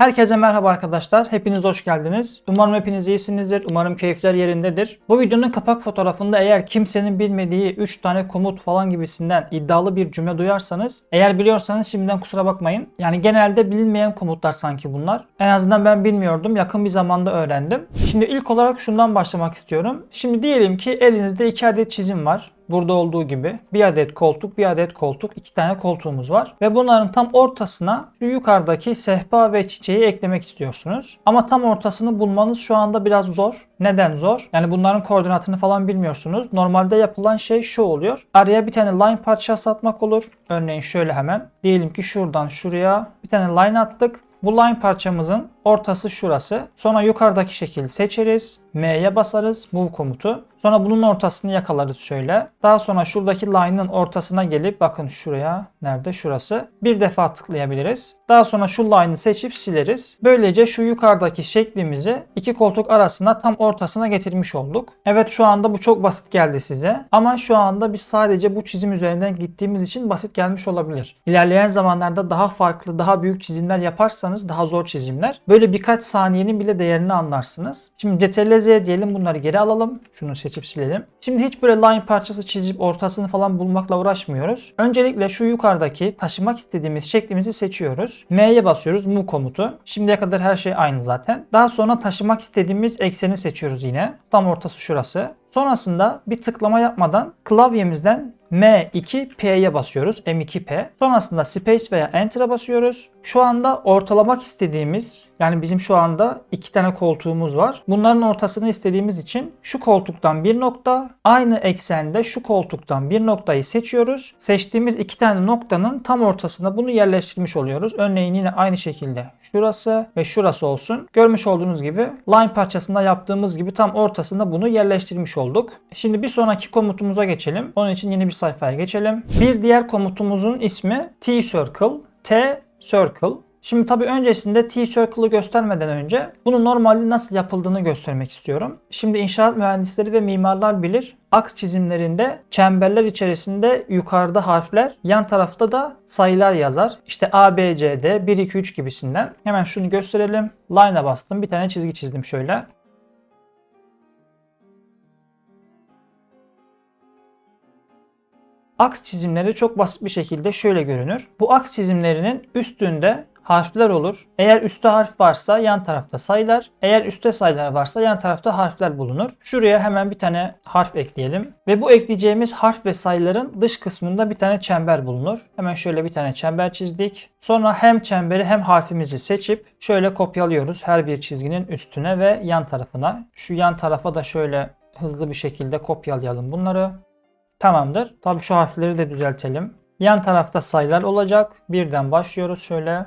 Herkese merhaba arkadaşlar. Hepiniz hoş geldiniz. Umarım hepiniz iyisinizdir. Umarım keyifler yerindedir. Bu videonun kapak fotoğrafında eğer kimsenin bilmediği 3 tane komut falan gibisinden iddialı bir cümle duyarsanız eğer biliyorsanız şimdiden kusura bakmayın. Yani genelde bilinmeyen komutlar sanki bunlar. En azından ben bilmiyordum. Yakın bir zamanda öğrendim. Şimdi ilk olarak şundan başlamak istiyorum. Şimdi diyelim ki elinizde 2 adet çizim var. Burada olduğu gibi bir adet koltuk, bir adet koltuk, iki tane koltuğumuz var. Ve bunların tam ortasına şu yukarıdaki sehpa ve çiçeği eklemek istiyorsunuz. Ama tam ortasını bulmanız şu anda biraz zor. Neden zor? Yani bunların koordinatını falan bilmiyorsunuz. Normalde yapılan şey şu oluyor. Araya bir tane line parçası atmak olur. Örneğin şöyle hemen. Diyelim ki şuradan şuraya bir tane line attık. Bu line parçamızın ortası şurası. Sonra yukarıdaki şekil seçeriz. M'ye basarız. Move komutu. Sonra bunun ortasını yakalarız şöyle. Daha sonra şuradaki line'ın ortasına gelip bakın şuraya. Nerede? Şurası. Bir defa tıklayabiliriz. Daha sonra şu line'ı seçip sileriz. Böylece şu yukarıdaki şeklimizi iki koltuk arasına tam ortasına getirmiş olduk. Evet şu anda bu çok basit geldi size. Ama şu anda biz sadece bu çizim üzerinden gittiğimiz için basit gelmiş olabilir. İlerleyen zamanlarda daha farklı, daha büyük çizimler yaparsanız daha zor çizimler. Böyle birkaç saniyenin bile değerini anlarsınız. Şimdi Ctrl Z diyelim bunları geri alalım. Şunu seçip silelim. Şimdi hiç böyle line parçası çizip ortasını falan bulmakla uğraşmıyoruz. Öncelikle şu yukarıdaki taşımak istediğimiz şeklimizi seçiyoruz. M'ye basıyoruz. Move komutu. Şimdiye kadar her şey aynı zaten. Daha sonra taşımak istediğimiz ekseni seçiyoruz yine. Tam ortası şurası. Sonrasında bir tıklama yapmadan klavyemizden M2P'ye basıyoruz. M2P. Sonrasında Space veya Enter'a basıyoruz. Şu anda ortalamak istediğimiz yani bizim şu anda iki tane koltuğumuz var. Bunların ortasını istediğimiz için şu koltuktan bir nokta, aynı eksende şu koltuktan bir noktayı seçiyoruz. Seçtiğimiz iki tane noktanın tam ortasına bunu yerleştirmiş oluyoruz. Örneğin yine aynı şekilde şurası ve şurası olsun. Görmüş olduğunuz gibi line parçasında yaptığımız gibi tam ortasında bunu yerleştirmiş olduk. Şimdi bir sonraki komutumuza geçelim. Onun için yeni bir sayfaya geçelim. Bir diğer komutumuzun ismi T-Circle. T Circle. Şimdi tabii öncesinde T-Circle'ı göstermeden önce bunu normalde nasıl yapıldığını göstermek istiyorum. Şimdi inşaat mühendisleri ve mimarlar bilir. Aks çizimlerinde çemberler içerisinde yukarıda harfler, yan tarafta da sayılar yazar. İşte A, B, C, D, 1, 2, 3 gibisinden. Hemen şunu gösterelim. Line'a bastım. Bir tane çizgi çizdim şöyle. Aks çizimleri çok basit bir şekilde şöyle görünür. Bu aks çizimlerinin üstünde harfler olur. Eğer üstte harf varsa yan tarafta sayılar. Eğer üstte sayılar varsa yan tarafta harfler bulunur. Şuraya hemen bir tane harf ekleyelim. Ve bu ekleyeceğimiz harf ve sayıların dış kısmında bir tane çember bulunur. Hemen şöyle bir tane çember çizdik. Sonra hem çemberi hem harfimizi seçip şöyle kopyalıyoruz her bir çizginin üstüne ve yan tarafına. Şu yan tarafa da şöyle hızlı bir şekilde kopyalayalım bunları. Tamamdır. Tabii şu harfleri de düzeltelim. Yan tarafta sayılar olacak. Birden başlıyoruz şöyle.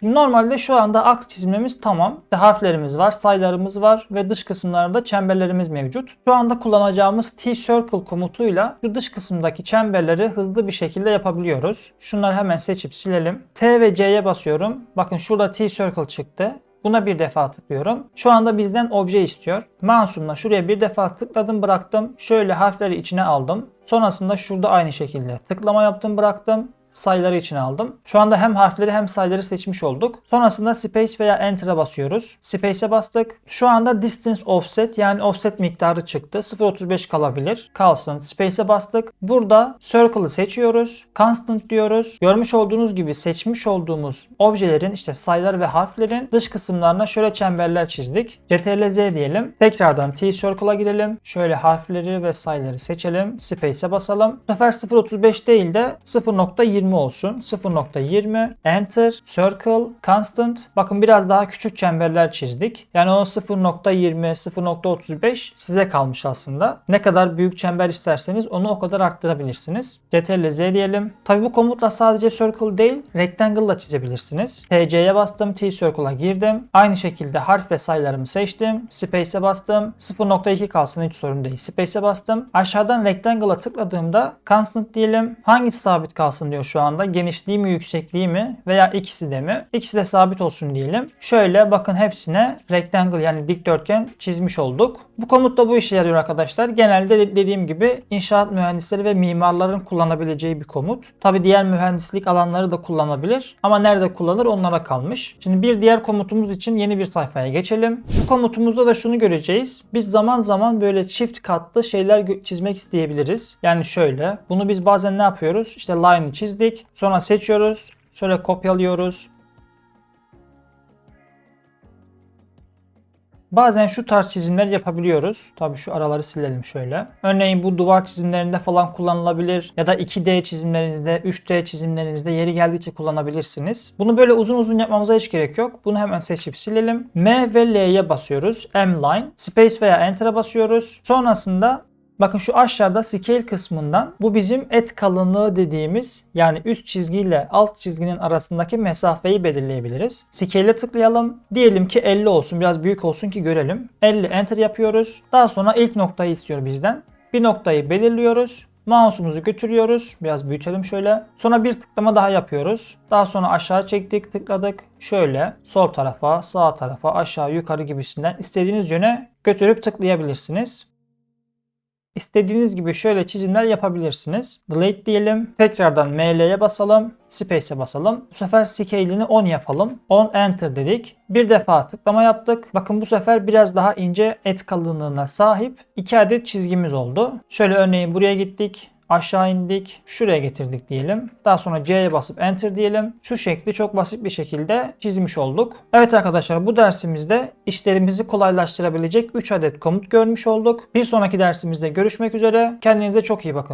Şimdi normalde şu anda aks çizimimiz tamam. İşte harflerimiz var, sayılarımız var ve dış kısımlarda çemberlerimiz mevcut. Şu anda kullanacağımız T-Circle komutuyla şu dış kısımdaki çemberleri hızlı bir şekilde yapabiliyoruz. Şunları hemen seçip silelim. T ve C'ye basıyorum. Bakın şurada T-Circle çıktı. Buna bir defa tıklıyorum. Şu anda bizden obje istiyor. Mouse'umla şuraya bir defa tıkladım bıraktım. Şöyle harfleri içine aldım. Sonrasında şurada aynı şekilde tıklama yaptım bıraktım sayıları içine aldım. Şu anda hem harfleri hem sayıları seçmiş olduk. Sonrasında space veya enter'a basıyoruz. Space'e bastık. Şu anda distance offset yani offset miktarı çıktı. 0.35 kalabilir. Kalsın. Space'e bastık. Burada circle'ı seçiyoruz. Constant diyoruz. Görmüş olduğunuz gibi seçmiş olduğumuz objelerin işte sayılar ve harflerin dış kısımlarına şöyle çemberler çizdik. Ctrl Z diyelim. Tekrardan T-Circle'a girelim. Şöyle harfleri ve sayıları seçelim. Space'e basalım. Bu sefer 0.35 değil de 0.20 20 olsun. 0.20 enter circle constant. Bakın biraz daha küçük çemberler çizdik. Yani o 0.20 0.35 size kalmış aslında. Ne kadar büyük çember isterseniz onu o kadar arttırabilirsiniz. Ctrl Z diyelim. Tabi bu komutla sadece circle değil rectangle da çizebilirsiniz. TC'ye bastım. T-Circle'a girdim. Aynı şekilde harf ve sayılarımı seçtim. Space'e bastım. 0.2 kalsın hiç sorun değil. Space'e bastım. Aşağıdan rectangle'a tıkladığımda constant diyelim. Hangisi sabit kalsın diyor şu anda. Genişliği mi yüksekliği mi veya ikisi de mi? İkisi de sabit olsun diyelim. Şöyle bakın hepsine rectangle yani dikdörtgen çizmiş olduk. Bu komut da bu işe yarıyor arkadaşlar. Genelde de- dediğim gibi inşaat mühendisleri ve mimarların kullanabileceği bir komut. Tabi diğer mühendislik alanları da kullanabilir. Ama nerede kullanılır onlara kalmış. Şimdi bir diğer komutumuz için yeni bir sayfaya geçelim. Bu komutumuzda da şunu göreceğiz. Biz zaman zaman böyle çift katlı şeyler çizmek isteyebiliriz. Yani şöyle. Bunu biz bazen ne yapıyoruz? İşte line'ı çizdik. Sonra seçiyoruz. Şöyle kopyalıyoruz. Bazen şu tarz çizimler yapabiliyoruz. Tabii şu araları silelim şöyle. Örneğin bu duvar çizimlerinde falan kullanılabilir. Ya da 2D çizimlerinizde, 3D çizimlerinizde yeri geldikçe kullanabilirsiniz. Bunu böyle uzun uzun yapmamıza hiç gerek yok. Bunu hemen seçip silelim. M ve L'ye basıyoruz. M line. Space veya Enter'a basıyoruz. Sonrasında Bakın şu aşağıda scale kısmından bu bizim et kalınlığı dediğimiz yani üst çizgiyle alt çizginin arasındaki mesafeyi belirleyebiliriz. Scale'e tıklayalım. Diyelim ki 50 olsun biraz büyük olsun ki görelim. 50 enter yapıyoruz. Daha sonra ilk noktayı istiyor bizden. Bir noktayı belirliyoruz. Mouse'umuzu götürüyoruz. Biraz büyütelim şöyle. Sonra bir tıklama daha yapıyoruz. Daha sonra aşağı çektik, tıkladık. Şöyle sol tarafa, sağ tarafa, aşağı, yukarı gibisinden istediğiniz yöne götürüp tıklayabilirsiniz. İstediğiniz gibi şöyle çizimler yapabilirsiniz. Delete diyelim. Tekrardan ML'ye basalım. Space'e basalım. Bu sefer scale'ini 10 yapalım. 10 enter dedik. Bir defa tıklama yaptık. Bakın bu sefer biraz daha ince et kalınlığına sahip 2 adet çizgimiz oldu. Şöyle örneğin buraya gittik. Aşağı indik. Şuraya getirdik diyelim. Daha sonra C'ye basıp Enter diyelim. Şu şekli çok basit bir şekilde çizmiş olduk. Evet arkadaşlar bu dersimizde işlerimizi kolaylaştırabilecek 3 adet komut görmüş olduk. Bir sonraki dersimizde görüşmek üzere. Kendinize çok iyi bakın.